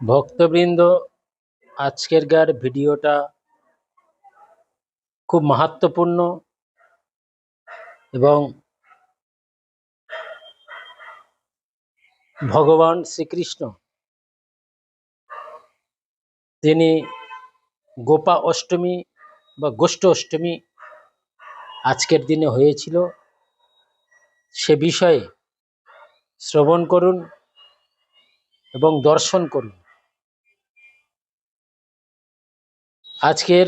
ভক্তবৃন্দ আজকেরকার ভিডিওটা খুব মাহাত্মপূর্ণ এবং ভগবান শ্রীকৃষ্ণ, তিনি গোপা অষ্টমী বা গোষ্ঠ অষ্টমী আজকের দিনে হয়েছিল। সে বিষয়ে শ্রবণ করুন এবং দর্শন করুন। আজকের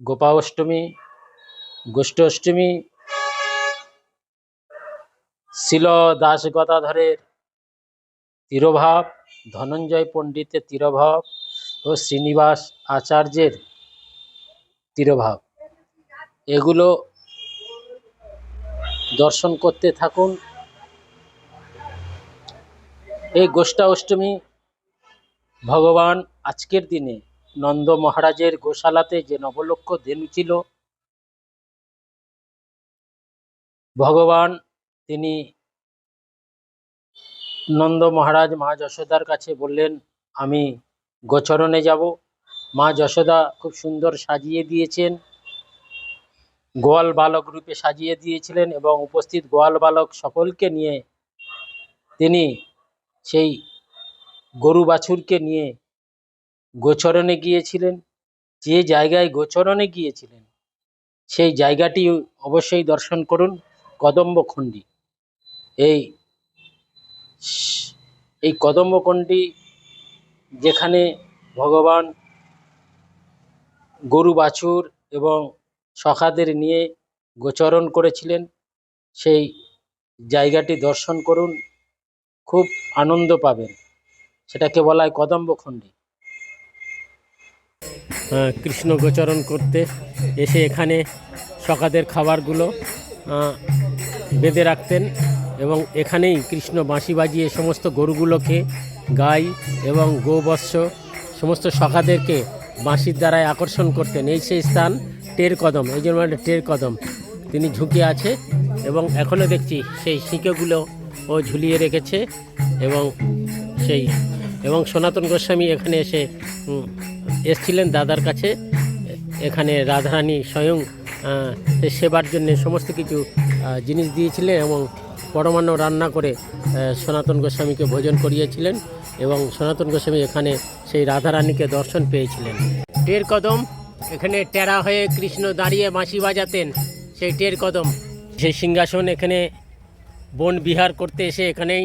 গোপা অষ্টমী, গোষ্ঠ অষ্টমী, শিল দাস গদাধরের তিরোভাব, ধনঞ্জয় পণ্ডিতের তিরোভাব ও শ্রীনিবাস আচার্যের তিরোভাব। এগুলো দর্শন করতে থাকুন। এই গোষ্ঠা অষ্টমী ভগবান আজকের দিনে নন্দ মহারাজের গোশালাতে যে নবলক্ষ ধেনু ছিল, ভগবান তিনি নন্দ মহারাজ মা যশোদার কাছে বললেন, আমি গোচরণে যাব। মা যশোদা খুব সুন্দর সাজিয়ে দিয়েছেন, গোয়াল বালক রূপে সাজিয়ে দিয়েছিলেন এবং উপস্থিত গোয়াল বালক সকলকে নিয়ে তিনি সেই গরু বাছুরকে নিয়ে গোচরণে গিয়েছিলেন, যে জায়গায় গোচরণে গিয়েছিলেন, সেই জায়গাটি অবশ্যই দর্শন করুন, কদম্বখণ্ডী। এই এই কদম্বখণ্ডী যেখানে ভগবান গরু বাছুর এবং সখাদের নিয়ে গোচরণ করেছিলেন, সেই জায়গাটি দর্শন করুন, খুব আনন্দ পাবেন। সেটাকে বলা হয় কদম্বখণ্ডী। কৃষ্ণ গোচরণ করতে এসে এখানে সকাদের খাবারগুলো বেঁধে রাখতেন এবং এখানেই কৃষ্ণ বাঁশি বাজিয়ে সমস্ত গরুগুলোকে গাই এবং গোবৎস সমস্ত সখাদেরকে বাঁশির দ্বারায় আকর্ষণ করতেন। এই সেই স্থান টের কদম, এই জন্য টের কদম। তিনি ঝুঁকে আছে এবং এখনও দেখছি সেই শিকেগুলো ও ঝুলিয়ে রেখেছে এবং সেই, এবং সনাতন গোস্বামী এখানে এসে এসছিলেন দাদার কাছে। এখানে রাধারানী স্বয়ং সেবার জন্য সমস্ত কিছু জিনিস দিয়েছিলেন এবং পরমান্ন রান্না করে সনাতন গোস্বামীকে ভোজন করিয়েছিলেন এবং সনাতন গোস্বামী এখানে সেই রাধারানীকে দর্শন পেয়েছিলেন। টের কদম, এখানে টেরা হয়ে কৃষ্ণ দাঁড়িয়ে বাঁশি বাজাতেন, সেই টের কদম। সেই সিংহাসন এখানে বন বিহার করতে এসে এখানেই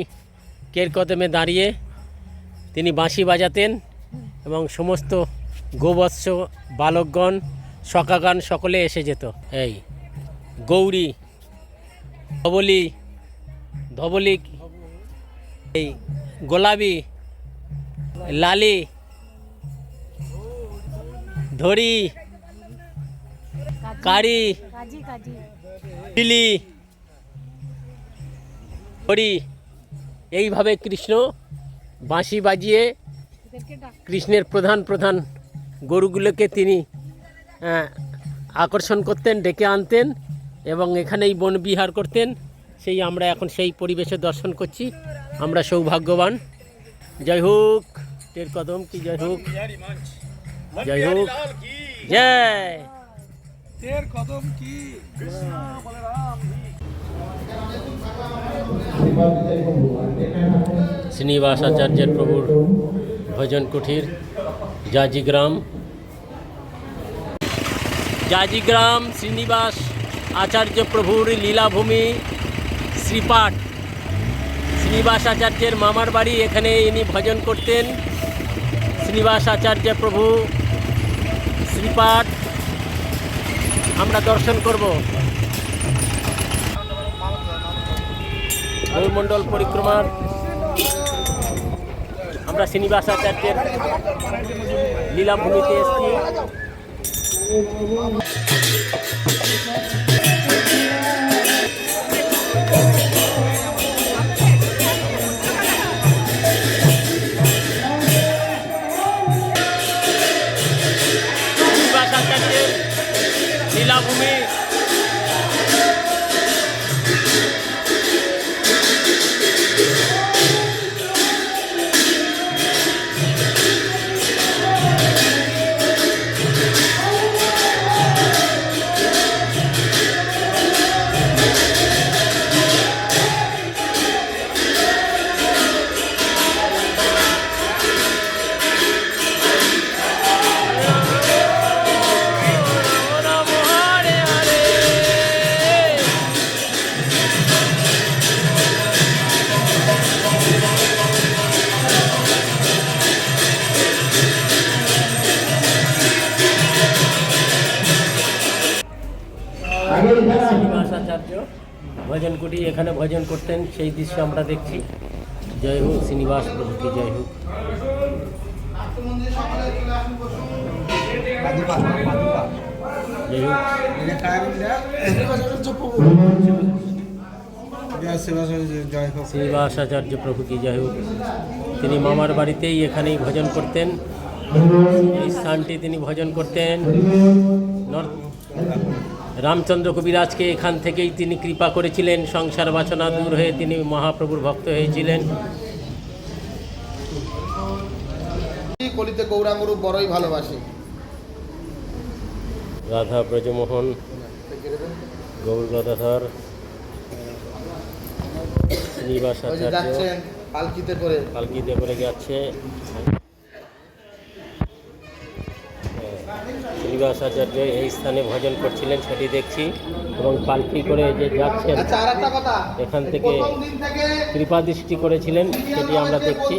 কের কদমে দাঁড়িয়ে তিনি বাঁশি বাজাতেন এবং সমস্ত গোবৎস বালকগণ সকাগান সকলে এসে যেত। এই, গৌরী, ধবলি ধবলিক এই গোলাপি লালি, ধরি, কারি কাজী হরি এইভাবে কৃষ্ণ বাঁশি বাজিয়ে কৃষ্ণের প্রধান প্রধান গরুগুলোকে তিনি আকর্ষণ করতেন ডেকে আনতেন এবং এখানেই বনবিহার করতেন। সেই আমরা এখন সেই পরিবেশে দর্শন করছি। আমরা সৌভাগ্যবান। জয় হোক টের কদম কি জয় হোক। জয় হোক। জয়। তের কদম কি? কৃষ্ণ শ্রীনিবাস আচার্যের প্রভুর ভজন কুঠির জাজিগ্রাম জাজিগ্রাম শ্রীনিবাস, আচার্য প্রভুর লীলাভূমি, শ্রীপাঠ। শ্রীনিবাস আচার্যের মামার বাড়ি, এখানে ইনি ভজন করতেন। শ্রীনিবাস আচার্য প্রভু, শ্রীপাঠ। আমরা দর্শন করব। গৌরমণ্ডল পরিক্রমার আমরা শ্রীনিবাস আচার্যের লীলাভূমিতে এসেছি। ভজন কুটি এখানে ভজন করতেন, সেই দৃশ্য আমরা দেখছি। জয় হোক, শ্রীনিবাস প্রভু কি, জয় হোক। শ্রীনিবাস আচার্য প্রভু কি, জয় হোক। তিনি মামার বাড়িতেই এখানেই ভজন করতেন। এই স্থানটি তিনি ভজন করতেন। নর- রামচন্দ্র কবিরাজকে এখান থেকেই তিনি কৃপা করেছিলেন সংসার বাসনা দূর হয়ে তিনি মহাপ্রভুর ভক্ত হয়েছিলেন। কলিতে গৌরাঙ্গরূপ বড়ই ভালোবাসি। রাধা ব্রজমোহন গৌর গদাধর শ্রীনিবাস আচার্য পালকিতে করে। পালকিতে করে যাচ্ছে। শ্রীনিবাস আচার্য এই স্থানে ভজন করছিলেন সেটি দেখছি এবং পালকি করে যে যাচ্ছেন আচ্ছা এখান থেকে কৃপা দৃষ্টি করেছিলেন সেটি আমরা দেখছি।